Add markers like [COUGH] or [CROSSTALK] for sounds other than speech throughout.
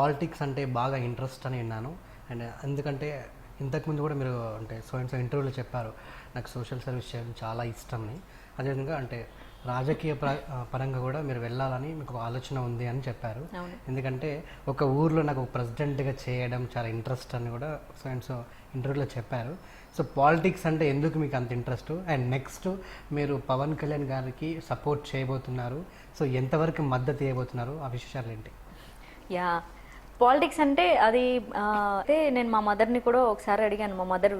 Politics అంటే బాగా interest అని విన్నాను. అండ్ ఎందుకంటే ఇంతకుముందు కూడా మీరు అంటే సో అండ్ సో ఇంటర్వ్యూలో చెప్పారు. నాకు సోషల్ సర్వీస్ చేయడం చాలా ఇష్టంని అదేవిధంగా అంటే రాజకీయ ప్ర పరంగా కూడా మీరు వెళ్ళాలని మీకు ఆలోచన ఉంది అని చెప్పారు. ఎందుకంటే ఒక ఊర్లో నాకు ప్రెసిడెంట్గా చేయడం చాలా ఇంట్రెస్ట్ అని కూడా సో అండ్ సో ఇంటర్వ్యూలో చెప్పారు. సో పాలిటిక్స్ అంటే ఎందుకు మీకు అంత ఇంట్రెస్ట్? అండ్ నెక్స్ట్ మీరు పవన్ కళ్యాణ్ గారికి సపోర్ట్ చేయబోతున్నారు. సో ఎంతవరకు మద్దతు ఇవ్వబోతున్నారు? ఆ విశేషాలు ఏంటి యా పాలిటిక్స్ అంటే అది అయితే నేను మా మదర్ని కూడా ఒకసారి అడిగాను. మా మదర్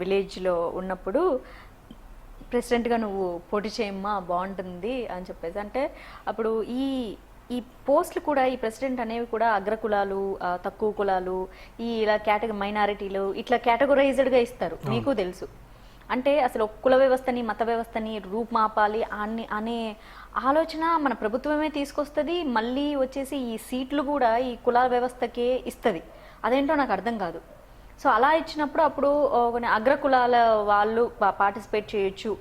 విలేజ్లో ఉన్నప్పుడు ప్రెసిడెంట్గా నువ్వు పోటీ చేయమ్మా బాగుంటుంది అని చెప్పేసి. అంటే అప్పుడు ఈ ఈ పోస్టులు కూడా ఈ ప్రెసిడెంట్ అనేవి కూడా అగ్రకులాలు తక్కువ కులాలు ఈ ఇలా కేటగ మైనారిటీలు ఇట్లా కేటగరైజ్డ్గా ఇస్తారు. మీకు తెలుసు. అంటే అసలు కుల వ్యవస్థని మత వ్యవస్థని రూపుమాపాలి అని అనే ఆలోచన మన ప్రభుత్వమే తీసుకొస్తుంది మళ్ళీ వచ్చేసి ఈ సీట్లు కూడా ఈ కులాల వ్యవస్థకే ఇస్తుంది. అదేంటో నాకు అర్థం కాదు. సో అలా ఇచ్చినప్పుడు అప్పుడు కొన్ని అగ్రకులాల వాళ్ళు పార్టిసిపేట్ చేయొచ్చు.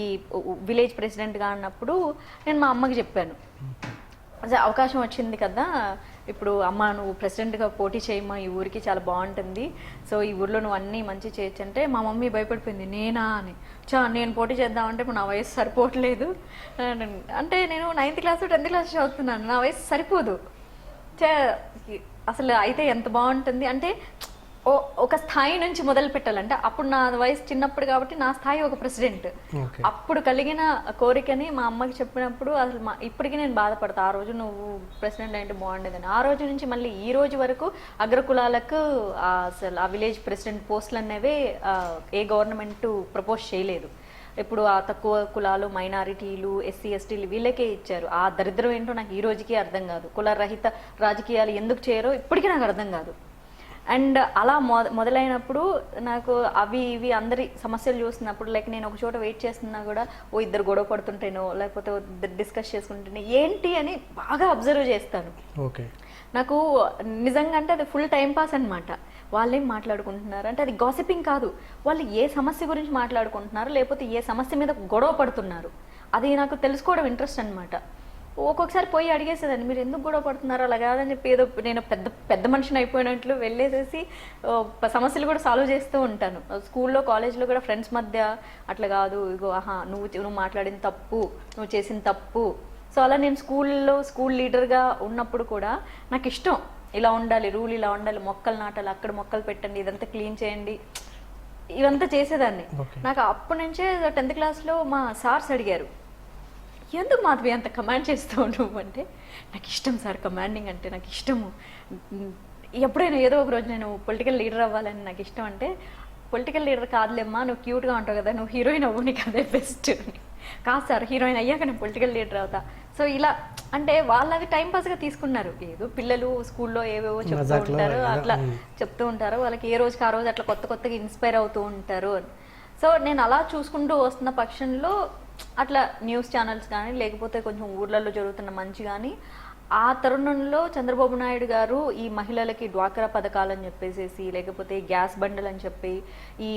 ఈ విలేజ్ ప్రెసిడెంట్గా అన్నప్పుడు నేను మా అమ్మకి చెప్పాను. అసలు అవకాశం వచ్చింది కదా ఇప్పుడు అమ్మ నువ్వు ప్రెసిడెంట్గా పోటీ చేయమ్మా ఈ ఊరికి చాలా బాగుంటుంది. సో ఈ ఊర్లో నువ్వు అన్నీ మంచి చేయొచ్చు అంటే మా మమ్మీ భయపడిపోయింది నేనా అని. చా నేను పోటీ చేద్దామంటే ఇప్పుడు నా వయసు సరిపోవట్లేదు. అంటే నేను నైన్త్ క్లాస్ టెన్త్ క్లాస్ చదువుతున్నాను. నా వయసు సరిపోదు. చే అసలు అయితే ఎంత బాగుంటుంది అంటే ఒక స్థాయి నుంచి మొదలు పెట్టాలంటే అప్పుడు నా వయసు చిన్నప్పుడు కాబట్టి నా స్థాయి ఒక ప్రెసిడెంట్. అప్పుడు కలిగిన కోరికని మా అమ్మకి చెప్పినప్పుడు అసలు మా ఇప్పటికీ నేను బాధపడతా. ఆ రోజు నువ్వు ప్రెసిడెంట్ అంటే బాగుండేదని. ఆ రోజు నుంచి మళ్ళీ ఈ రోజు వరకు అగ్రకులాలకు అసలు ఆ విలేజ్ ప్రెసిడెంట్ పోస్టులు అనేవి ఏ గవర్నమెంట్ ప్రపోజ్ చేయలేదు. ఇప్పుడు ఆ తక్కువ కులాలు మైనారిటీలు ఎస్సీ ఎస్టీలు వీళ్ళకే ఇచ్చారు. ఆ దరిద్రం ఏంటో నాకు ఈ రోజుకి అర్థం కాదు. కుల రహిత రాజకీయాలు ఎందుకు చేయరో ఇప్పటికీ నాకు అర్థం కాదు. అండ్ అలా మొ మొదలైనప్పుడు నాకు అవి ఇవి అందరి సమస్యలు చూస్తున్నప్పుడు లైక్ నేను ఒక చోట వెయిట్ చేస్తున్నా కూడా ఓ ఇద్దరు గొడవ పడుతుంటేనో లేకపోతే ఇద్దరు డిస్కస్ చేసుకుంటేనే ఏంటి అని బాగా అబ్జర్వ్ చేస్తాను. ఓకే. నాకు నిజంగా అంటే అది ఫుల్ టైం పాస్ అనమాట వాళ్ళు మాట్లాడుకుంటున్నారు? అంటే అది గాసిపింగ్ కాదు. వాళ్ళు ఏ సమస్య గురించి మాట్లాడుకుంటున్నారు? లేకపోతే ఏ సమస్య మీద గొడవ పడుతున్నారు? అది నాకు తెలుసుకోవడం ఇంట్రెస్ట్ అన్నమాట. ఒక్కొక్కసారి పోయి అడిగేసేదాన్ని మీరు ఎందుకు గొడవ పడుతున్నారు? అలా కాదని చెప్పి ఏదో నేను పెద్ద పెద్ద మనిషిని అయిపోయినట్లు వెళ్ళేసేసి సమస్యలు కూడా సాల్వ్ చేస్తూ ఉంటాను. స్కూల్లో కాలేజ్లో కూడా ఫ్రెండ్స్ మధ్య అట్లా కాదు ఇగో ఆహా నువ్వు నువ్వు మాట్లాడిన తప్పు నువ్వు చేసిన తప్పు. సో అలా నేను స్కూల్లో స్కూల్ లీడర్గా ఉన్నప్పుడు కూడా నాకు ఇష్టం. ఇలా ఉండాలి రూల్ ఇలా ఉండాలి మొక్కలు నాటాలి అక్కడ మొక్కలు పెట్టండి ఇదంతా క్లీన్ చేయండి. ఇవంతా చేసేదాన్ని. నాకు అప్పటి నుంచే టెన్త్ క్లాస్లో మా సార్స్ అడిగారు ఎందుకు మాధవి అంత కమాండ్ చేస్తూ నువ్వు అంటే? నాకు ఇష్టం సార్ కమాండింగ్ అంటే నాకు ఇష్టము. ఎప్పుడైనా ఏదో ఒక రోజు నేను పొలిటికల్ లీడర్ అవ్వాలని నాకు ఇష్టం అంటే పొలిటికల్ లీడర్ కాదులేమ్మా నువ్వు క్యూట్గా ఉంటావు కదా నువ్వు హీరోయిన్ అవ్వు నీకు అదే బెస్ట్ కాదు సార్ హీరోయిన్ అయ్యాక నేను పొలిటికల్ లీడర్ అవుతా. సో ఇలా అంటే వాళ్ళది టైం పాస్గా తీసుకున్నారు. ఏదో పిల్లలు స్కూల్లో ఏవేవో చెప్తూ ఉంటారు అట్లా. చెప్తూ ఉంటారు. వాళ్ళకి ఏ రోజుకి ఆ రోజు అట్లా కొత్త కొత్తగా ఇన్స్పైర్ అవుతూ ఉంటారు. అని సో నేను అలా చూసుకుంటూ వస్తున్న పక్షంలో అట్లా న్యూస్ ఛానల్స్ కానీ లేకపోతే కొంచెం ఊర్లలో జరుగుతున్న మంచి కానీ ఆ తరుణంలో చంద్రబాబు నాయుడు గారు ఈ మహిళలకి డ్వాక్రా పథకాలని చెప్పేసేసి లేకపోతే గ్యాస్ బండలు అని చెప్పి ఈ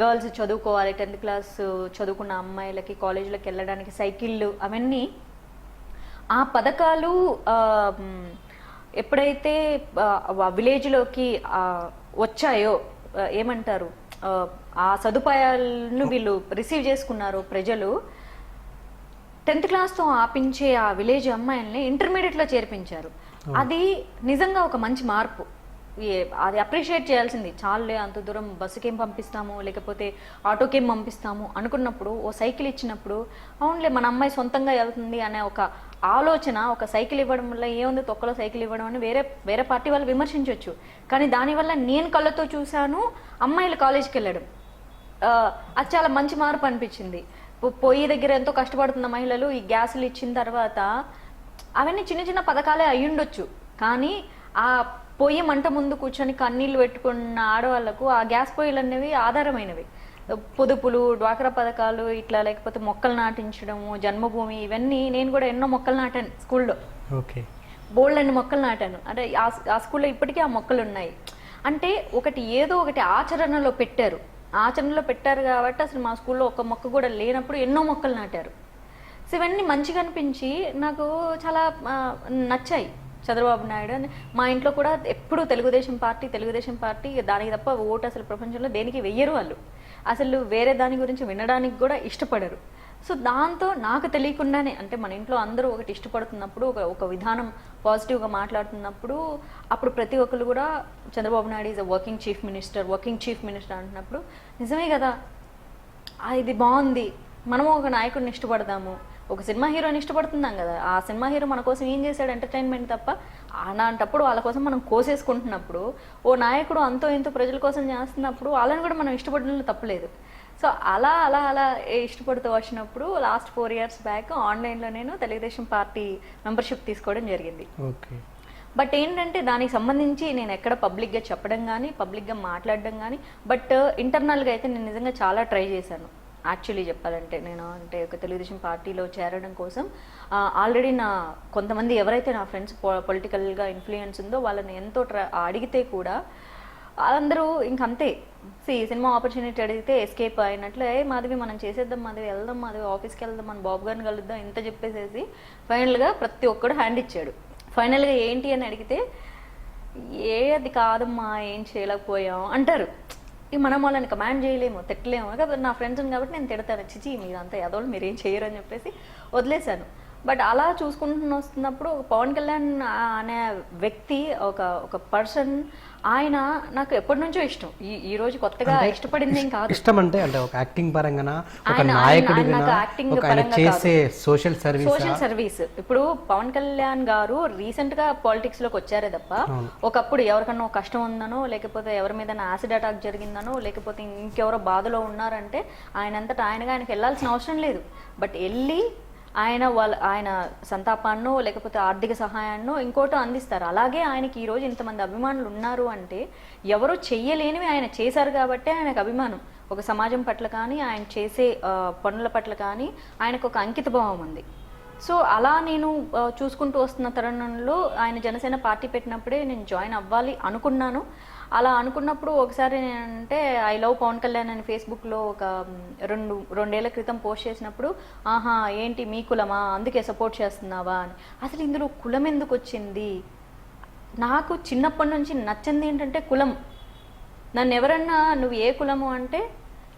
గర్ల్స్ చదువుకోవాలి టెన్త్ క్లాస్ చదువుకున్న అమ్మాయిలకి కాలేజీలకు వెళ్ళడానికి సైకిళ్ళు అవన్నీ ఆ పథకాలు ఎప్పుడైతే విలేజ్లోకి వచ్చాయో ఏమంటారు ఆ, సదుపాయాలను వీళ్ళు రిసీవ్ చేసుకున్నారు ప్రజలు. టెన్త్ క్లాస్తో ఆపించే ఆ విలేజ్ అమ్మాయిల్ని ఇంటర్మీడియట్లో చేర్పించారు. అది నిజంగా ఒక మంచి మార్పు. అది అప్రిషియేట్ చేయాల్సింది. చాలులే అంత దూరం బస్సుకేం పంపిస్తాము లేకపోతే ఆటోకేం పంపిస్తాము అనుకున్నప్పుడు ఓ సైకిల్ ఇచ్చినప్పుడు అవునులే మన అమ్మాయి సొంతంగా వెళ్తుంది అనే ఒక ఆలోచన ఒక సైకిల్ ఇవ్వడం వల్ల ఏముంది తొక్కలో సైకిల్ ఇవ్వడం అని వేరే వేరే పార్టీ వాళ్ళు విమర్శించవచ్చు కానీ దానివల్ల నేను కళ్ళతో చూశాను అమ్మాయిలు కాలేజీకి వెళ్ళడం. అది చాలా మంచి మార్పు అనిపించింది. పొయ్యి దగ్గర ఎంతో కష్టపడుతున్న మహిళలు ఈ గ్యాసులు ఇచ్చిన తర్వాత అవన్నీ చిన్న చిన్న పథకాలే అయ్యుండొచ్చు. కానీ ఆ పొయ్యి మంట ముందు కూర్చొని కన్నీళ్ళు పెట్టుకున్న ఆడవాళ్ళకు ఆ గ్యాస్ పొయ్యిలు అనేవి ఆధారమైనవి. పొదుపులు డ్వాక్రా పథకాలు ఇట్లా లేకపోతే మొక్కలు నాటించడము జన్మభూమి ఇవన్నీ నేను కూడా ఎన్నో మొక్కలు నాటాను స్కూల్లో. ఓకే. బోల్డ్ అన్ని మొక్కలు నాటాను. అంటే ఆ స్కూల్లో ఇప్పటికీ ఆ మొక్కలు ఉన్నాయి అంటే ఒకటి ఏదో ఒకటి ఆచరణలో పెట్టారు. ఆచరణలో పెట్టారు కాబట్టి అసలు మా స్కూల్లో ఒక మొక్క కూడా లేనప్పుడు ఎన్నో మొక్కలు నాటారు. సో ఇవన్నీ మంచిగా అనిపించి నాకు చాలా నచ్చాయి. చంద్రబాబు నాయుడు అని మా ఇంట్లో కూడా ఎప్పుడు తెలుగుదేశం పార్టీ తెలుగుదేశం పార్టీ దానికి తప్ప ఓటు అసలు ప్రపంచంలో దేనికి వెయ్యరు వాళ్ళు. అసలు వేరే దాని గురించి వినడానికి కూడా ఇష్టపడరు. సో దాంతో నాకు తెలియకుండానే అంటే మన ఇంట్లో అందరూ ఒకటి ఇష్టపడుతున్నప్పుడు ఒక ఒక విధానం పాజిటివ్గా మాట్లాడుతున్నప్పుడు అప్పుడు ప్రతి ఒక్కరు కూడా Chandrababu Naidu is a working chief minister working chief minister అంటున్నప్పుడు నిజమే కదా ఇది బాగుంది మనము ఒక నాయకుడిని ఇష్టపడదాము ఒక సినిమా హీరోని ఇష్టపడుతున్నాం కదా ఆ సినిమా హీరో మన కోసం ఏం చేశాడు ఎంటర్టైన్మెంట్ తప్ప అలాంటప్పుడు వాళ్ళ కోసం మనం కోసేసుకుంటున్నప్పుడు ఓ నాయకుడు అంతో ఇంతో ప్రజల కోసం చేస్తున్నప్పుడు వాళ్ళని కూడా మనం ఇష్టపడడంలో తప్పలేదు సో అలా అలా అలా ఇష్టపడుతూ వచ్చినప్పుడు లాస్ట్ ఫోర్ ఇయర్స్ బ్యాక్ ఆన్లైన్లో నేను తెలుగుదేశం పార్టీ మెంబర్షిప్ తీసుకోవడం జరిగింది. ఓకే. బట్ ఏంటంటే దానికి సంబంధించి నేను ఎక్కడ పబ్లిక్గా చెప్పడం కానీ పబ్లిక్గా మాట్లాడడం కానీ బట్ ఇంటర్నల్గా అయితే నేను నిజంగా చాలా ట్రై చేశాను. యాక్చువల్లీ చెప్పాలంటే నేను అంటే ఒక తెలుగుదేశం పార్టీలో చేరడం కోసం ఆల్రెడీ నా కొంతమంది ఎవరైతే నా ఫ్రెండ్స్ పొలిటికల్గా ఇన్ఫ్లుయెన్స్ ఉందో వాళ్ళని ఎంతో ట్ర అడిగితే కూడా అందరూ ఇంకంతే సి సినిమా ఆపర్చునిటీ అడిగితే ఎస్కేప్ అయినట్లు ఏ మాధవి మనం చేసేద్దాం మాధవి వెళ్దాం మాధవి ఆఫీస్కి వెళ్దాం మన బాబు గారిని కలుద్దాం ఇంత చెప్పేసేసి ఫైనల్గా ప్రతి ఒక్కడు హ్యాండ్ ఇచ్చాడు. ఫైనల్గా ఏంటి అని అడిగితే ఏ అది కాదమ్మా ఏం చేయలేకపోయాం అంటారు. ఇక మనం వాళ్ళని కమాండ్ చేయలేము తిట్టలేము. కాబట్టి నా ఫ్రెండ్స్ కాబట్టి నేను తిడతాను. చిచి మీరంతా ఎదోళ్ళు మీరు ఏం చేయరు అని చెప్పేసి వదిలేశాను. బట్ అలా చూసుకుంటున్న వస్తున్నప్పుడు ఒక పవన్ కళ్యాణ్ అనే వ్యక్తి ఒక ఒక పర్సన్ ఆయన నాకు ఎప్పటి నుంచో ఇష్టం. ఈ ఈ రోజు కొత్తగా ఇష్టపడింది ఏం కాదు. ఇష్టం అంటే అంటే ఒక యాక్టింగ్ పరంగానా ఒక పరంగా చేసే సోషల్ సర్వీస్ సోషల్ సర్వీస్ ఇప్పుడు పవన్ కళ్యాణ్ గారు రీసెంట్గా పాలిటిక్స్లోకి వచ్చారే తప్ప ఒకప్పుడు ఎవరికన్నా ఒక కష్టం ఉందనో లేకపోతే ఎవరి మీద యాసిడ్ అటాక్ జరిగిందనో లేకపోతే ఇంకెవరో బాధలో ఉన్నారంటే ఆయన అంతటా ఆయనగా ఆయనకి వెళ్ళాల్సిన అవసరం లేదు. బట్ వెళ్ళి ఆయన వాళ్ళ ఆయన సంతాపాన్నో లేకపోతే ఆర్థిక సహాయాన్నో ఇంకోటో అందిస్తారు. అలాగే ఆయనకి ఈరోజు ఇంతమంది అభిమానులు ఉన్నారు అంటే ఎవరు చెయ్యలేనివి ఆయన చేశారు కాబట్టే ఆయనకు అభిమానం. ఒక సమాజం పట్ల కానీ ఆయన చేసే పనుల పట్ల కానీ ఆయనకు ఒక అంకిత భావం ఉంది. సో అలా నేను చూసుకుంటూ వస్తున్న తరుణంలో ఆయన జనసేన పార్టీ పెట్టినప్పుడే నేను జాయిన్ అవ్వాలి అనుకున్నాను. అలా అనుకున్నప్పుడు ఒకసారి నేనంటే ఐ లవ్ పవన్ కళ్యాణ్ అని ఫేస్బుక్లో ఒక రెండు రెండేళ్ళ క్రితం పోస్ట్ చేసినప్పుడు ఆహా ఏంటి మీ కులమా? అందుకే సపోర్ట్ చేస్తున్నావా? అని. అసలు ఇందులో కులం ఎందుకు వచ్చింది? నాకు చిన్నప్పటి నుంచి నచ్చింది ఏంటంటే కులం. నన్ను ఎవరన్నా నువ్వు ఏ కులము అంటే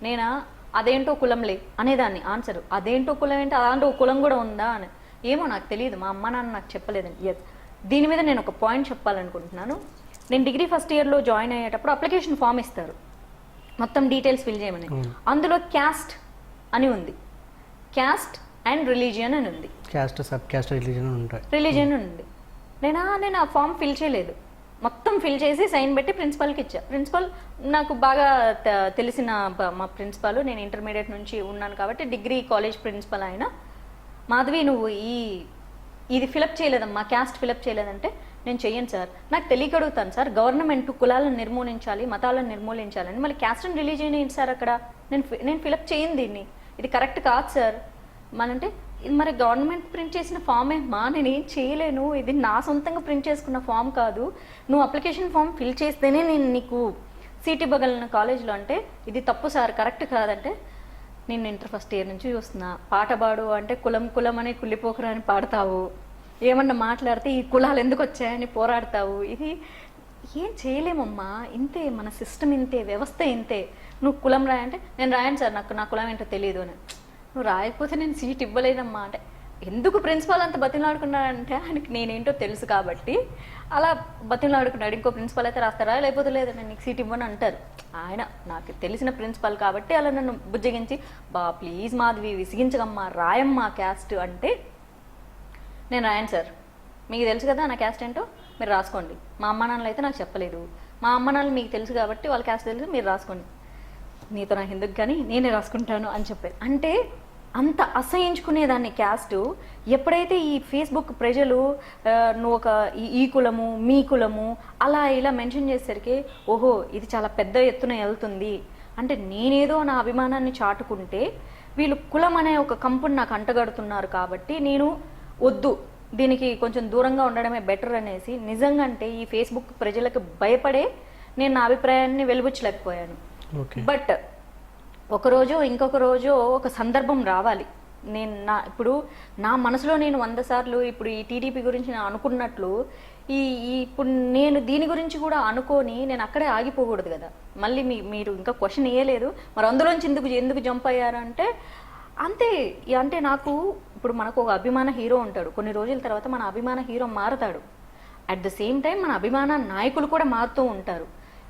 నేనా? అదేంటో కులంలే అనేదాన్ని ఆన్సర్. అదేంటో కులం ఏంటి? అలాంటి ఒక కులం కూడా ఉందా? అని. ఏమో నాకు తెలియదు. మా అమ్మ నాన్న నాకు చెప్పలేదని ఎస్ దీని మీద నేను ఒక పాయింట్ చెప్పాలనుకుంటున్నాను. నేను డిగ్రీ ఫస్ట్ ఇయర్లో జాయిన్ అయ్యేటప్పుడు అప్లికేషన్ ఫామ్ ఇస్తారు. మొత్తం డీటెయిల్స్ ఫిల్ చేయమని. అందులో క్యాస్ట్ అని ఉంది. క్యాస్ట్ అండ్ రిలీజియన్ అని ఉంది. క్యాస్ట్ సబ్ క్యాస్ట్ రిలీజన్ ఉంటాయి. రిలీజియన్ ఉంది. నేనా నేను ఆ ఫామ్ ఫిల్ చేయలేదు. మొత్తం ఫిల్ చేసి సైన్ పెట్టి ప్రిన్సిపల్కి ఇచ్చా. ప్రిన్సిపల్ నాకు బాగా తెలిసిన మా ప్రిన్సిపాల్. నేను ఇంటర్మీడియట్ నుంచి ఉన్నాను కాబట్టి డిగ్రీ కాలేజ్ ప్రిన్సిపల్ ఆయన మాధవి నువ్వు ఈ ఇది ఫిలప్ చేయలేదమ్మా. క్యాస్ట్ ఫిలప్ చేయలేదంటే నేను చెయ్యను సార్. నాకు తెలియక అడుగుతాను సార్. గవర్నమెంట్ కులాలను నిర్మూలించాలి మతాలను నిర్మూలించాలని. మళ్ళీ క్యాస్ట్ అండ్ రిలీజియన్ ఏంటి సార్ అక్కడ? నేను నేను ఫిలప్ చేయను దీన్ని. ఇది కరెక్ట్ కాదు సార్. మనంటే ఇది మరి గవర్నమెంట్ ప్రింట్ చేసిన ఫామే మా. నేను ఏం చేయలేను. ఇది నా సొంతంగా ప్రింట్ చేసుకున్న ఫామ్ కాదు. నువ్వు అప్లికేషన్ ఫామ్ ఫిల్ చేస్తేనే నేను నీకు సీట్ ఇవ్వగలను కాలేజ్లో అంటే ఇది తప్పు సార్. కరెక్ట్ కాదంటే నేను ఇంటర్ ఫస్ట్ ఇయర్ నుంచి చూస్తున్నా. పాట పాడు అంటే కులం కులం అని కుళ్ళిపోకరు అని పాడతావు. ఏమన్నా మాట్లాడితే ఈ కులాలు ఎందుకు వచ్చాయని పోరాడతావు? ఇది ఏం చేయలేమమ్మా. ఇంతే మన సిస్టమ్ ఇంతే వ్యవస్థ ఇంతే. నువ్వు కులం రాయంటే నేను రాయను సార్ నాకు నా కులం ఏంటో తెలియదు అని. నువ్వు రాయకపోతే నేను సీట్ ఇవ్వలేదమ్మా. అంటే ఎందుకు ప్రిన్సిపాల్ అంత బతిలాడుకున్నాడంటే ఆయనకి నేనేంటో తెలుసు కాబట్టి అలా బతిలాడుకున్నాడు ఇంకో ప్రిన్సిపాల్ అయితే రాస్తారా? లేకపోతే లేదు నేను నీకు సీట్ ఇవ్వను అంటారు. ఆయన నాకు తెలిసిన ప్రిన్సిపాల్ కాబట్టి అలా నన్ను బుజ్జగించి బా ప్లీజ్ మాధవి విసిగించగమ్మా రాయమ్మా క్యాస్ట్ అంటే నేను రాయను సార్ మీకు తెలుసు కదా నా క్యాస్ట్ ఏంటో? మీరు రాసుకోండి. మా అమ్మ నాన్నలు అయితే నాకు చెప్పలేదు. మా అమ్మ నాన్నలు మీకు తెలుసు కాబట్టి వాళ్ళ క్యాస్ట్ తెలుసు మీరు రాసుకోండి. నీతో నాకు ఎందుకు కానీ నేనే రాసుకుంటాను అని చెప్పేది అంటే అంత అసహించుకునేదాన్ని క్యాస్ట్ ఎప్పుడైతే ఈ ఫేస్బుక్ ప్రజలు నువ్వు ఒక ఈ- ఈ కులము మీ కులము అలా ఇలా మెన్షన్ చేసేసరికి ఓహో ఇది చాలా పెద్ద ఎత్తున వెళ్తుంది. అంటే నేనేదో నా అభిమానాన్ని చాటుకుంటే వీళ్ళు కులం అనే ఒక కంపుని నాకు అంటగడుతున్నారు కాబట్టి నేను వద్దు. దీనికి కొంచెం దూరంగా ఉండడమే బెటర్ అనేసి నిజంగా అంటే ఈ ఫేస్బుక్ ప్రజలకు భయపడే నేను నా అభిప్రాయాన్ని వెలుబుచ్చలేకపోయాను. ఓకే. బట్ ఒక రోజు ఇంకొక రోజు ఒక సందర్భం రావాలి. నేను నా ఇప్పుడు నా మనసులో నేను వంద సార్లు ఇప్పుడు ఈ టీడీపీ గురించి నేను అనుకున్నట్లు ఈ ఇప్పుడు నేను దీని గురించి కూడా అనుకొని నేను అక్కడే ఆగిపోకూడదు కదా. మళ్ళీ మీ మీరు ఇంకా క్వశ్చన్ వేయలేదు మరి అందులోంచి ఎందుకు ఎందుకు జంప్ అయ్యారంటే అంతే అంటే నాకు ఇప్పుడు మనకు ఒక అభిమాన హీరో ఉంటాడు. కొన్ని రోజుల తర్వాత మన అభిమాన హీరో మారుతాడు. అట్ ద సేమ్ టైం మన అభిమాన నాయకులు కూడా మారుతూ ఉంటారు.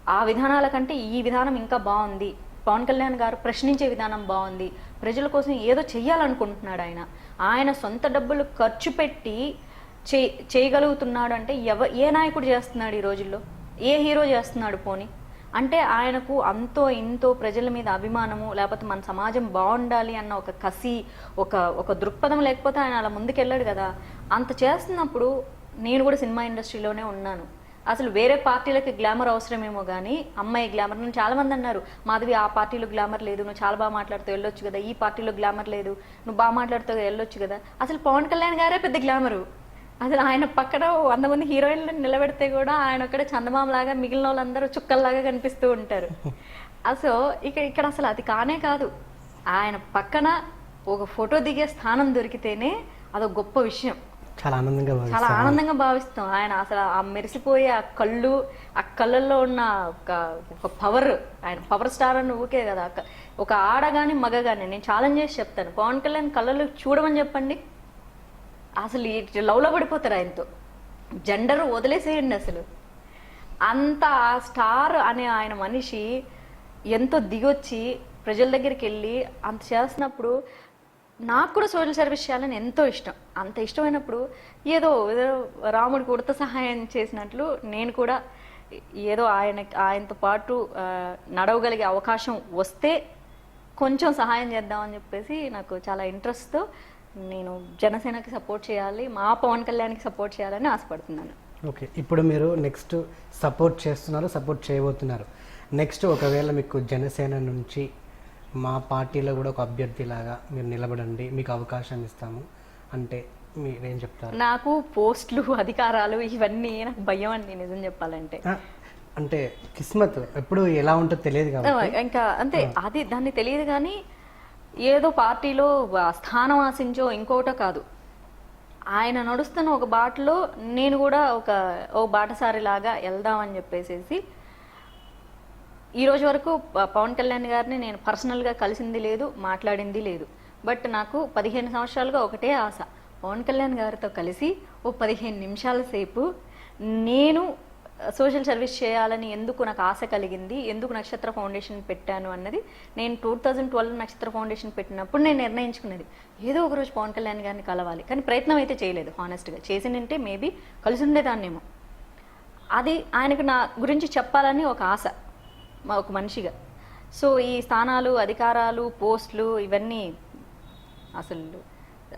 ఆ విధానాల కంటే ఈ విధానం ఇంకా బాగుంది. పవన్ కళ్యాణ్ గారు ప్రశ్నించే విధానం బాగుంది. ప్రజల కోసం ఏదో చెయ్యాలనుకుంటున్నాడు ఆయన. ఆయన సొంత డబ్బులు ఖర్చు పెట్టి చే చేయగలుగుతున్నాడు అంటే ఎవ ఏ నాయకుడు చేస్తున్నాడు ఈ రోజుల్లో? ఏ హీరో చేస్తున్నాడు పోనీ? అంటే ఆయనకు అంతో ఇంతో ప్రజల మీద అభిమానము లేకపోతే మన సమాజం బాగుండాలి అన్న ఒక కసి ఒక ఒక దృక్పథం లేకపోతే ఆయన అలా ముందుకెళ్ళాడు కదా. అంత చేస్తున్నప్పుడు నేను కూడా సినిమా ఇండస్ట్రీలోనే ఉన్నాను. అసలు వేరే పార్టీలకి గ్లామర్ అవసరమేమో కానీ అమ్మాయి గ్లామర్ నేను చాలామంది అన్నారు. మాధవి ఆ పార్టీలో గ్లామర్ లేదు నువ్వు చాలా బాగా మాట్లాడుతూ వెళ్ళొచ్చు కదా. ఈ పార్టీలో గ్లామర్ లేదు నువ్వు బాగా మాట్లాడుతూ వెళ్ళొచ్చు కదా. అసలు పవన్ కళ్యాణ్ గారే పెద్ద గ్లామరు. అసలు ఆయన పక్కన వంద మంది హీరోయిన్లు నిలబెడితే కూడా ఆయన ఒక్కడ చందమామ లాగా మిగిలిన వాళ్ళందరూ చుక్కల్లాగా కనిపిస్తూ ఉంటారు. [LAUGHS] అసలు ఇక్కడ ఇక్కడ అసలు అది కానే కాదు. ఆయన పక్కన ఒక ఫోటో దిగే స్థానం దొరికితేనే అదొక గొప్ప విషయం. చాలా ఆనందంగా చాలా ఆనందంగా భావిస్తాం. ఆయన అసలు ఆ మెరిసిపోయే ఆ కళ్ళు ఆ కళ్ళల్లో ఉన్న ఒక ఒక పవర్ ఆయన పవర్ స్టార్ అని ఊకే కదా. ఒక- ఒక ఆడ కానీ మగ కానీ నేను ఛాలెంజ్ చేసి చెప్తాను. పవన్ కళ్యాణ్ కళ్ళలో చూడమని చెప్పండి. అసలు లవ్లో పడిపోతారు ఆయనతో. జెండర్ వదిలేసేయండి అసలు. అంత స్టార్ అనే ఆయన మనిషి ఎంతో దిగొచ్చి ప్రజల దగ్గరికి వెళ్ళి అంత చేస్తున్నప్పుడు నాకు కూడా సోషల్ సర్వీస్ చేయాలని ఎంతో ఇష్టం. అంత ఇష్టమైనప్పుడు ఏదో ఏదో రాముడికి ఉడత సహాయం చేసినట్లు నేను కూడా ఏదో ఆయన ఆయనతో పాటు నడవగలిగే అవకాశం వస్తే కొంచెం సహాయం చేద్దామని చెప్పేసి నాకు చాలా ఇంట్రెస్ట్తో నేను జనసేనకి సపోర్ట్ చేయాలి మా పవన్ కళ్యాణ్కి సపోర్ట్ చేయాలని ఆశపడుతున్నాను. ఓకే ఇప్పుడు మీరు నెక్స్ట్ సపోర్ట్ చేస్తున్నారు సపోర్ట్ చేయబోతున్నారు. నెక్స్ట్ ఒకవేళ మీకు జనసేన నుంచి మా పార్టీలో కూడా ఒక అభ్యర్థిలాగా మీరు నిలబడండి మీకు అవకాశం ఇస్తాము. అంటే మీరేం చెప్తారు? నాకు పోస్టులు అధికారాలు ఇవన్నీ నాకు భయం అండి నిజం చెప్పాలంటే. అంటే కిస్మత్ ఎప్పుడు ఎలా ఉంటుందో తెలియదు కాబట్టి. ఇంకా అంతే అది దాన్ని తెలియదు కానీ ఏదో పార్టీలో స్థానం ఆశించో ఇంకోటో కాదు. ఆయన నడుస్తున్న ఒక బాటలో నేను కూడా ఒక ఓ బాటసారి లాగా వెళ్దామని చెప్పేసేసి ఈ రోజు వరకు పవన్ కళ్యాణ్ గారిని నేను పర్సనల్గా కలిసింది లేదు మాట్లాడింది లేదు. బట్ నాకు పదిహేను సంవత్సరాలుగా ఒకటే ఆశ. పవన్ కళ్యాణ్ గారితో కలిసి ఓ పదిహేను నిమిషాల సేపు నేను సోషల్ సర్వీస్ చేయాలని ఎందుకు నాకు ఆశ కలిగింది ఎందుకు నక్షత్ర ఫౌండేషన్ పెట్టాను అన్నది నేను two thousand twelve Nakshatra foundation పెట్టినప్పుడు నేను నిర్ణయించుకున్నది. ఏదో ఒక రోజు పవన్ కళ్యాణ్ గారిని కలవాలి కానీ ప్రయత్నం అయితే చేయలేదు హానెస్ట్గా చేసిందంటే మేబీ కలిసి ఉండేదాన్నేమో అది ఆయనకు నా గురించి చెప్పాలని ఒక ఆశ మా ఒక మనిషిగా. సో ఈ స్థానాలు అధికారాలు పోస్టులు ఇవన్నీ అసలు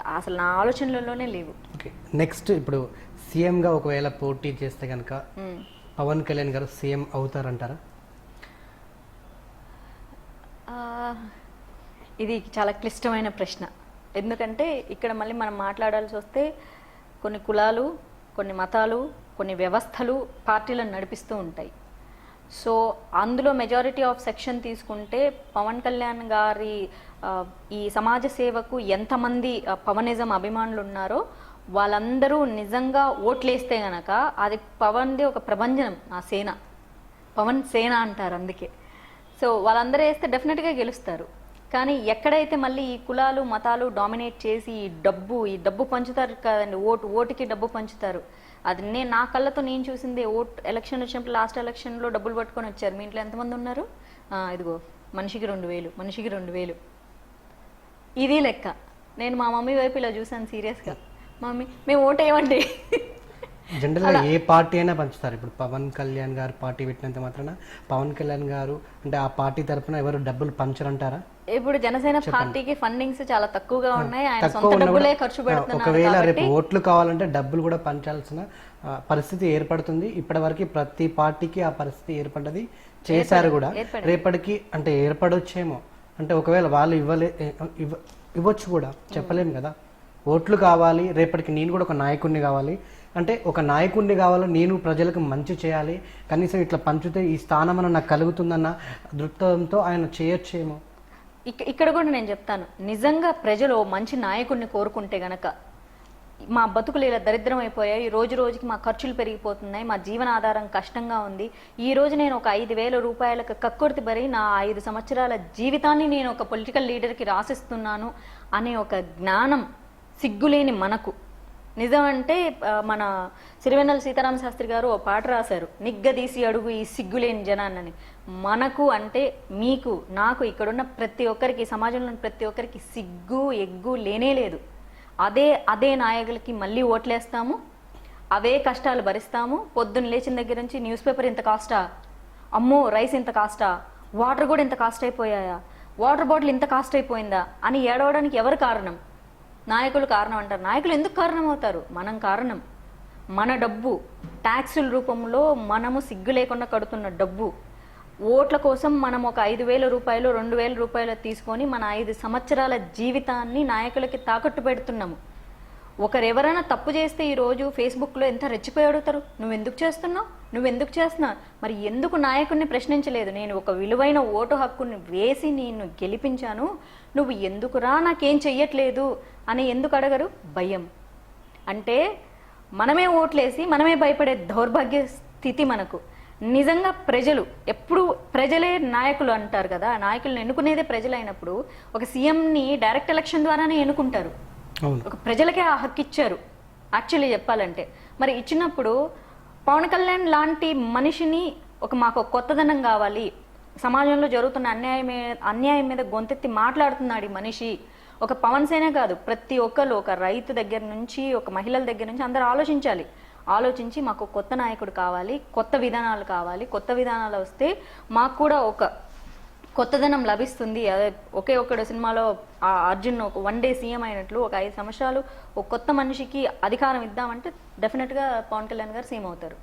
అసలు నా ఆలోచనలలోనే లేవు. ఓకే. నెక్స్ట్ ఇప్పుడు సీఎంగా ఒకవేళ పోటీ చేస్తే కనుక. పవన్ కళ్యాణ్ గారు సీఎం అవుతారంటారా? ఇది చాలా క్లిష్టమైన ప్రశ్న. ఎందుకంటే ఇక్కడ మళ్ళీ మనం మాట్లాడాల్సి వస్తే కొన్ని కులాలు కొన్ని మతాలు కొన్ని వ్యవస్థలు పార్టీలను నడిపిస్తూ ఉంటాయి. సో అందులో మెజారిటీ ఆఫ్ సెక్షన్ తీసుకుంటే పవన్ కళ్యాణ్ గారి ఈ సమాజ సేవకు ఎంతమంది పవనిజం అభిమానులు ఉన్నారో వాళ్ళందరూ నిజంగా ఓట్లేస్తే గనక అది పవన్ది ఒక ప్రభంజనం ఆ సేన. పవన్ సేన అంటారు అందుకే. సో వాళ్ళందరూ వేస్తే డెఫినెట్గా గెలుస్తారు. కానీ ఎక్కడైతే మళ్ళీ ఈ కులాలు మతాలు డామినేట్ చేసి ఈ డబ్బు ఈ డబ్బు పంచుతారు కదండి ఓటు ఓటుకి డబ్బు పంచుతారు. అది నేను నా కళ్ళతో నేను చూసింది ఓట్ ఎలక్షన్ వచ్చినప్పుడు లాస్ట్ ఎలక్షన్లో డబ్బులు పట్టుకొని వచ్చారు. మీ ఇంట్లో ఎంతమంది ఉన్నారు? ఇదిగో మనిషికి రెండు వేలు మనిషికి రెండు వేలు. ఇది లెక్క. నేను మా మమ్మీ వైపు ఇలా చూసాను సీరియస్గా. మమ్మీ మేము ఓటేయమండి జనరల్గా ఏ పార్టీ అయినా పంచుతారు. ఇప్పుడు పవన్ కళ్యాణ్ గారు పార్టీ పెట్టినంత మాత్రాన పవన్ కళ్యాణ్ గారు అంటే ఆ పార్టీ తరపున ఎవరు డబ్బులు పంచరంటారా? ఇప్పుడు జనసేన పార్టీకి ఫండింగ్స్ చాలా తక్కువగా ఉన్నాయి. ఆయన సొంత డబ్బులే ఖర్చు పెడుతున్నారు ఒకవేళ రేపు ఓట్లు కావాలంటే డబ్బులు కూడా పంచాల్సిన పరిస్థితి ఏర్పడుతుంది. ఇప్పటివరకు ప్రతి పార్టీకి ఆ పరిస్థితి ఏర్పడ్డది. చేశారు కూడా. రేపటికి అంటే ఏర్పడొచ్చేమో. అంటే ఒకవేళ వాళ్ళు ఇవ్వలే ఇవ్వ ఇవ్వచ్చు కూడా చెప్పలేము కదా. ఓట్లు కావాలి రేపటికి నేను కూడా ఒక నాయకుడిని కావాలి. అంటే ఒక నాయకుడిని కావాలి నేను ప్రజలకు మంచి చేయాలి కనీసం ఇట్లా పంచితే ఈ స్థానం అన్న నాకు కలుగుతుందన్న దృక్పథంతో ఆయన చేయొచ్చేమో. ఇక్కడ కూడా నేను చెప్తాను. నిజంగా ప్రజలు మంచి నాయకుడిని కోరుకుంటే గనక మా బతుకులు ఇలా దరిద్రం అయిపోయాయి. రోజు రోజుకి మా ఖర్చులు పెరిగిపోతున్నాయి. మా జీవనాధారం కష్టంగా ఉంది. ఈ రోజు నేను ఒక ఐదు వేల రూపాయలకు కక్కుర్తి పరి నా ఐదు సంవత్సరాల జీవితాన్ని నేను ఒక పొలిటికల్ లీడర్కి రాసిస్తున్నాను అనే ఒక జ్ఞానం సిగ్గులేని మనకు. నిజం అంటే మన సిరివెన్నెల సీతారామ శాస్త్రి గారు ఓ పాట రాశారు. నిగ్గదీసి అడుగు ఈ సిగ్గులేని జనాన్నని. మనకు అంటే మీకు నాకు ఇక్కడున్న ప్రతి ఒక్కరికి సమాజంలోని ప్రతి ఒక్కరికి సిగ్గు ఎగ్గు లేనే లేదు. అదే అదే నాయకులకి మళ్ళీ ఓట్లేస్తాము అవే కష్టాలు భరిస్తాము. పొద్దున్న లేచిన దగ్గర నుంచి న్యూస్ పేపర్ ఇంత కాస్టా? అమ్మో రైస్ ఇంత కాస్టా? వాటర్ కూడా ఇంత కాస్ట్ అయిపోయాయా? వాటర్ బాటిల్ ఇంత కాస్ట్ అయిపోయిందా? అని ఏడవడానికి ఎవరు కారణం? నాయకులు కారణం అంటారు. నాయకులు ఎందుకు కారణం అవుతారు? మనం కారణం. మన డబ్బు. ట్యాక్సుల రూపంలో మనము సిగ్గు లేకుండా కడుతున్న డబ్బు. ఓట్ల కోసం మనం ఒక ఐదు వేల రూపాయలు రెండు వేల రూపాయలు తీసుకొని మన ఐదు సంవత్సరాల జీవితాన్ని నాయకులకి తాకట్టు పెడుతున్నాము. ఒకరెవరైనా తప్పు చేస్తే ఈరోజు ఫేస్బుక్లో ఎంత రెచ్చిపోయి అడుగుతారు? నువ్వు ఎందుకు చేస్తున్నావు? నువ్వు ఎందుకు చేస్తున్నావు? మరి ఎందుకు నాయకుడిని ప్రశ్నించలేదు? నేను ఒక విలువైన ఓటు హక్కుని వేసి నేను గెలిపించాను. నువ్వు ఎందుకురా నాకేం చెయ్యట్లేదు అని ఎందుకు అడగరు? భయం. అంటే మనమే ఓట్లేసి మనమే భయపడే దౌర్భాగ్య స్థితి మనకు. నిజంగా ప్రజలు ఎప్పుడు ప్రజలే నాయకులు అంటారు కదా నాయకులను ఎన్నుకునేదే ప్రజలైనప్పుడు ఒక సీఎంని డైరెక్ట్ ఎలక్షన్ ద్వారానే ఎన్నుకుంటారు. ఒక ప్రజలకే ఆ హక్కు ఇచ్చారు యాక్చువల్లీ చెప్పాలంటే. మరి ఇచ్చినప్పుడు పవన్ కళ్యాణ్ లాంటి మనిషిని ఒక మాకు కొత్తదనం కావాలి సమాజంలో జరుగుతున్న అన్యాయం అన్యాయం మీద గొంతెత్తి మాట్లాడుతున్నాడు ఈ మనిషి. ఒక పవన్ సేనే కాదు ప్రతి ఒక్కరు ఒక రైతు దగ్గర నుంచి ఒక మహిళల దగ్గర నుంచి అందరూ ఆలోచించాలి. ఆలోచించి మాకు కొత్త నాయకుడు కావాలి కొత్త విధానాలు కావాలి. కొత్త విధానాలు వస్తే మాకు కూడా ఒక కొత్తదనం లభిస్తుంది. అదే ఒకే ఒక్కడు సినిమాలో ఆ అర్జున్ ఒక వన్ డే సీఎం అయినట్లు ఒక ఐదు సంవత్సరాలు ఒక కొత్త మనిషికి అధికారం ఇద్దామంటే డెఫినెట్గా పవన్ కళ్యాణ్ గారు సీఎం అవుతారు.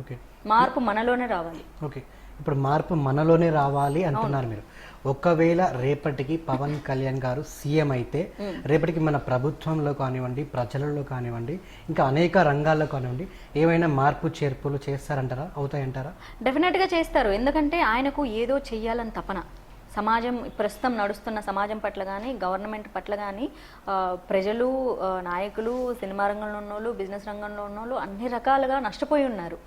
ఓకే. మార్పు మనలోనే రావాలి. ఓకే. ఇప్పుడు మార్పు మనలోనే రావాలి అంటున్నారు మీరు. ఒకవేళ రేపటికి పవన్ కళ్యాణ్ గారు సీఎం అయితే రేపటికి మన ప్రభుత్వంలో కానివ్వండి ప్రజలలో కానివ్వండి ఇంకా అనేక రంగాల్లో కానివ్వండి ఏమైనా మార్పు చేర్పులు చేస్తారంటారా? అవుతాయంటారా? డెఫినెట్గా చేస్తారు. ఎందుకంటే ఆయనకు ఏదో చెయ్యాలని తపన. సమాజం ప్రస్తుతం నడుస్తున్న సమాజం పట్ల కానీ గవర్నమెంట్ పట్ల కానీ ప్రజలు నాయకులు సినిమా రంగంలో ఉన్నోళ్ళు బిజినెస్ రంగంలో ఉన్నోళ్ళు అన్ని రకాలుగా నష్టపోయి ఉన్నారు.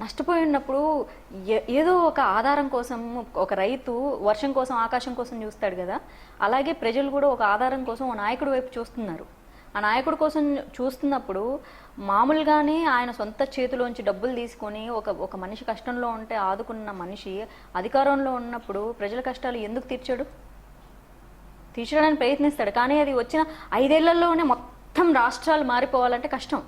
నష్టపోయి ఉన్నప్పుడు ఏ- ఏదో ఒక ఆధారం కోసం ఒక రైతు వర్షం కోసం ఆకాశం కోసం చూస్తాడు కదా. అలాగే ప్రజలు కూడా ఒక ఆధారం కోసం ఓ నాయకుడి వైపు చూస్తున్నారు. ఆ నాయకుడి కోసం చూస్తున్నప్పుడు మామూలుగానే ఆయన సొంత చేతిలోంచి డబ్బులు తీసుకొని ఒక ఒక మనిషి కష్టంలో ఉంటే ఆదుకున్న మనిషి అధికారంలో ఉన్నప్పుడు ప్రజల కష్టాలు ఎందుకు తీర్చాడు? తీర్చడానికి ప్రయత్నిస్తాడు. కానీ అది వచ్చిన ఐదేళ్ళలోనే మొత్తం రాష్ట్రాలు మారిపోవాలంటే కష్టం.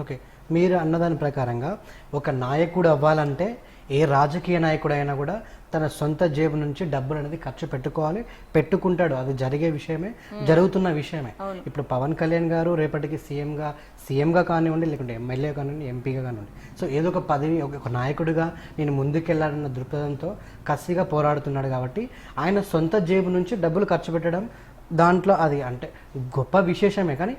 ఓకే. మీరు అన్నదాని ప్రకారంగా ఒక నాయకుడు అవ్వాలంటే ఏ రాజకీయ నాయకుడు అయినా కూడా తన సొంత జేబు నుంచి డబ్బులు అనేది ఖర్చు పెట్టుకోవాలి. పెట్టుకుంటాడు. అది జరిగే విషయమే జరుగుతున్న విషయమే. ఇప్పుడు పవన్ కళ్యాణ్ గారు రేపటికి సీఎంగా సీఎంగా కానివ్వండి లేకుంటే ఎమ్మెల్యే కానివ్వండి ఎంపీగా కానివ్వండి. సో ఏదో ఒక పదవి ఒక నాయకుడిగా నేను ముందుకెళ్ళాలన్న దృక్పథంతో కసిగా పోరాడుతున్నాడు కాబట్టి ఆయన సొంత జేబు నుంచి డబ్బులు ఖర్చు పెట్టడం దాంట్లో అది అంటే గొప్ప విశేషమే కానీ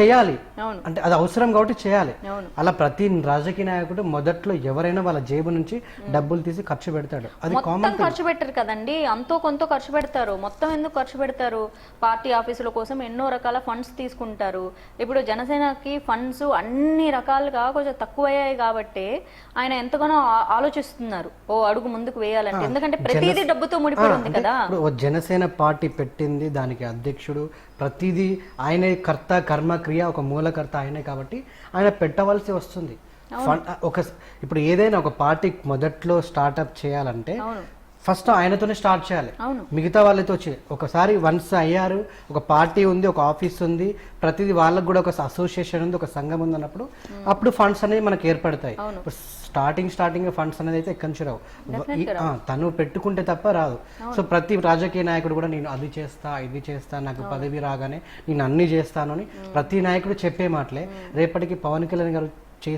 చేయాలి. అవును. అంటే అది అవసరం కాబట్టి చేయాలి. అలా ప్రతి రాజకీయ నాయకుడు మొదట్లో ఎవరైనా వాళ్ళ జేబు నుంచి డబ్బులు తీసి ఖర్చు పెడతాడు. అది మొత్తం ఖర్చు పెట్టరు కదండి. అంతో కొంత ఖర్చు పెడతారు. మొత్తం ఎందుకు ఖర్చు పెడతారు? పార్టీ ఆఫీసుల కోసం ఎన్నో రకాల ఫండ్స్ తీసుకుంటారు. ఇప్పుడు జనసేనకి ఫండ్స్ అన్ని రకాలుగా కొంచెం తక్కువయ్యాయి కాబట్టి ఆయన ఎంతగానో ఆలోచిస్తున్నారు. ఓ అడుగు ముందుకు వేయాలంటే. ఎందుకంటే ప్రతిదీ డబ్బుతో ముడిపడి ఉంది కదా. జనసేన పార్టీ పెట్టింది దానికి అధ్యక్షుడు. ప్రతిదీ ఆయనే కర్త కర్మ క్రియ ఒక మూలకర్త ఆయనే కాబట్టి ఆయన పెట్టవలసి వస్తుంది. ఒక ఇప్పుడు ఏదైనా ఒక పార్టీ మొదట్లో స్టార్ట్అప్ చేయాలంటే ఫస్ట్ ఆయనతోనే స్టార్ట్ చేయాలి. మిగతా వాళ్ళతో వచ్చి ఒకసారి వన్స్ అయ్యారు ఒక పార్టీ ఉంది ఒక ఆఫీస్ ఉంది ప్రతిదీ వాళ్ళకు కూడా ఒక అసోసియేషన్ ఉంది ఒక సంఘం ఉంది అన్నప్పుడు అప్పుడు ఫండ్స్ అనేవి మనకి ఏర్పడతాయి. స్టార్టింగ్ స్టార్టింగ్ ఫండ్స్ అనేది అయితే ఎక్కడి నుంచి రావు. తను పెట్టుకుంటే తప్ప రాదు. సో ప్రతి రాజకీయ నాయకుడు కూడా నేను అది చేస్తా ఇది చేస్తా నాకు పదవి రాగానే నేను అన్ని చేస్తాను అని ప్రతి నాయకుడు చెప్పే మాటలే. రేపటికి పవన్ కళ్యాణ్ గారు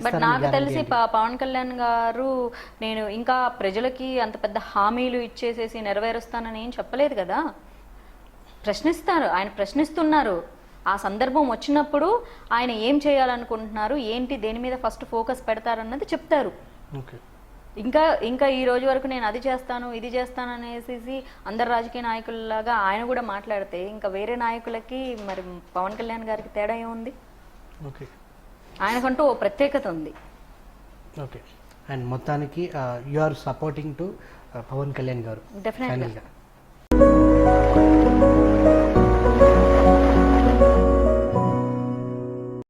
బట్ నాకు తెలిసి పవన్ కళ్యాణ్ గారు నేను ఇంకా ప్రజలకి అంత పెద్ద హామీలు ఇచ్చేసేసి నెరవేరుస్తానని ఏం చెప్పలేదు కదా. ప్రశ్నిస్తారు ఆయన ప్రశ్నిస్తున్నారు. ఆ సందర్భం వచ్చినప్పుడు ఆయన ఏం చేయాలనుకుంటున్నారు ఏంటి దేని మీద ఫస్ట్ ఫోకస్ పెడతారన్నది చెప్తారు. ఇంకా ఇంకా ఈ రోజు వరకు నేను అది చేస్తాను ఇది చేస్తాను అనేసి అందరు రాజకీయ నాయకుల్లాగా ఆయన కూడా మాట్లాడితే ఇంకా వేరే నాయకులకి మరి పవన్ కళ్యాణ్ గారికి తేడా ఏముంది? ఓకే. ఆయనకంటూ ఓ ప్రత్యేకత ఉంది. ఓకే అండ్ మొత్తానికి you are supporting to Pawan Kalyan గారు. డెఫినెట్గా